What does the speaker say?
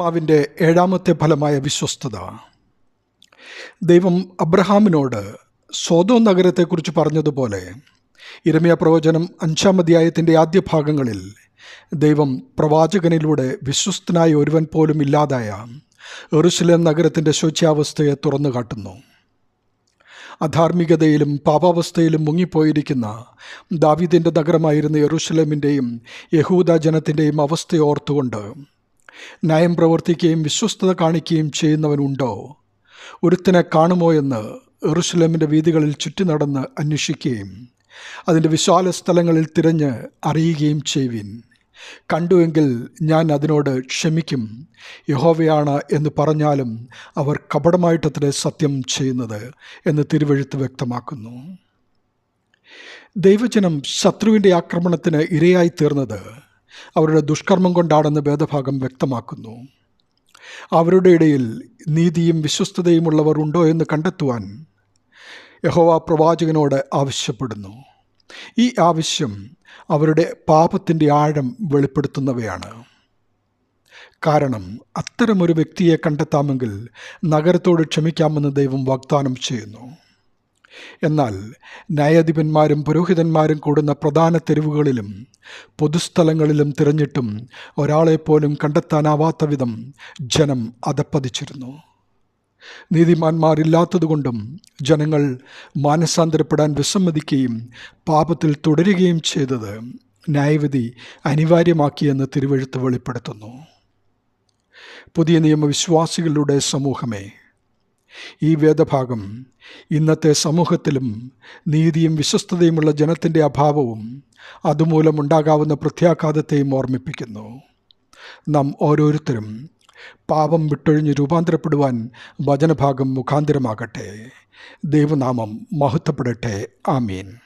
ആത്മാവിന്റെ ഏഴാമത്തെ ഫലമായ വിശ്വസ്തത. ദൈവം അബ്രഹാമിനോട് സ്വതോ നഗരത്തെക്കുറിച്ച് പറഞ്ഞതുപോലെ ഇരമ്യ പ്രവചനം അഞ്ചാം അധ്യായത്തിന്റെ ആദ്യ ഭാഗങ്ങളിൽ ദൈവം പ്രവാചകനിലൂടെ വിശ്വസ്തനായ ഒരുവൻ പോലും ഇല്ലാതായ എറുസലേം നഗരത്തിന്റെ ശോച്യാവസ്ഥയെ തുറന്നു കാട്ടുന്നു. അധാർമികതയിലും പാപാവസ്ഥയിലും മുങ്ങിപ്പോയിരിക്കുന്ന ദാവിദിന്റെ നഗരമായിരുന്ന എറുസലേമിന്റെയും യഹൂദ ജനത്തിന്റെയും അവസ്ഥയെ ഓർത്തുകൊണ്ട് ന്യായം പ്രവർത്തിക്കുകയും വിശ്വസ്തത കാണിക്കുകയും ചെയ്യുന്നവനുണ്ടോ? ഒരുത്തനെ കാണുമോ എന്ന് എറുസലേമിന്റെ വീതികളിൽ ചുറ്റി നടന്ന് അന്വേഷിക്കുകയും അതിന്റെ വിശാല സ്ഥലങ്ങളിൽ തിരഞ്ഞ് അറിയുകയും ചെയ്യുവിൻ. കണ്ടുവെങ്കിൽ ഞാൻ അതിനോട് ക്ഷമിക്കും. യഹോവയാണ് എന്ന് പറഞ്ഞാലും അവർ കപടമായിട്ടത്രേ സത്യം ചെയ്യുന്നത് എന്ന് തിരുവഴുത്ത് വ്യക്തമാക്കുന്നു. ദൈവജനം ശത്രുവിന്റെ ആക്രമണത്തിന് ഇരയായി തീർന്നത് അവരുടെ ദുഷ്കർമ്മം കൊണ്ടാണെന്ന് വേദഭാഗം വ്യക്തമാക്കുന്നു. അവരുടെ ഇടയിൽ നീതിയും വിശ്വസ്തതയും ഉള്ളവർ ഉണ്ടോ എന്ന് കണ്ടെത്തുവാൻ യഹോവ പ്രവാചകനോട് ആവശ്യപ്പെടുന്നു. ഈ ആവശ്യം അവരുടെ പാപത്തിന്റെ ആഴം വെളിപ്പെടുത്തുന്നവയാണ്. കാരണം അത്തരമൊരു വ്യക്തിയെ കണ്ടെത്താമെങ്കിൽ നഗരത്തോട് ക്ഷമിക്കാമെന്ന് ദൈവം വാഗ്ദാനം ചെയ്യുന്നു. എന്നാൽ ന്യായാധിപന്മാരും പുരോഹിതന്മാരും കൂടുന്ന പ്രധാന തെരുവുകളിലും പൊതുസ്ഥലങ്ങളിലും തിരഞ്ഞിട്ടും ഒരാളെപ്പോലും കണ്ടെത്താനാവാത്ത വിധം ജനം അതപ്പതിച്ചിരുന്നു. നീതിമാന്മാരില്ലാത്തതുകൊണ്ടും ജനങ്ങൾ മാനസാന്തരപ്പെടാൻ വിസമ്മതിക്കുകയും പാപത്തിൽ തുടരുകയും ചെയ്തത് ന്യായവിധി അനിവാര്യമാക്കിയെന്ന് തിരുവഴുത്ത് വെളിപ്പെടുത്തുന്നു. പുതിയ നിയമവിശ്വാസികളുടെ സമൂഹമേ ഈ വേദഭാഗം ഇന്നത്തെ സമൂഹത്തിലും നീതിയും വിശ്വസ്തതയുമുള്ള ജനത്തിന്റെ അഭാവവും അതുമൂലം ഉണ്ടാകാവുന്ന പ്രത്യാഘാതത്തെയും ഓർമ്മിപ്പിക്കുന്നു. നാം ഓരോരുത്തരും പാപം വിട്ടൊഴിഞ്ഞ് രൂപാന്തരപ്പെടുവാൻ വചനഭാഗം മുഖാന്തരമാകട്ടെ. ദൈവനാമം മഹത്വപ്പെടട്ടെ. ആമീൻ.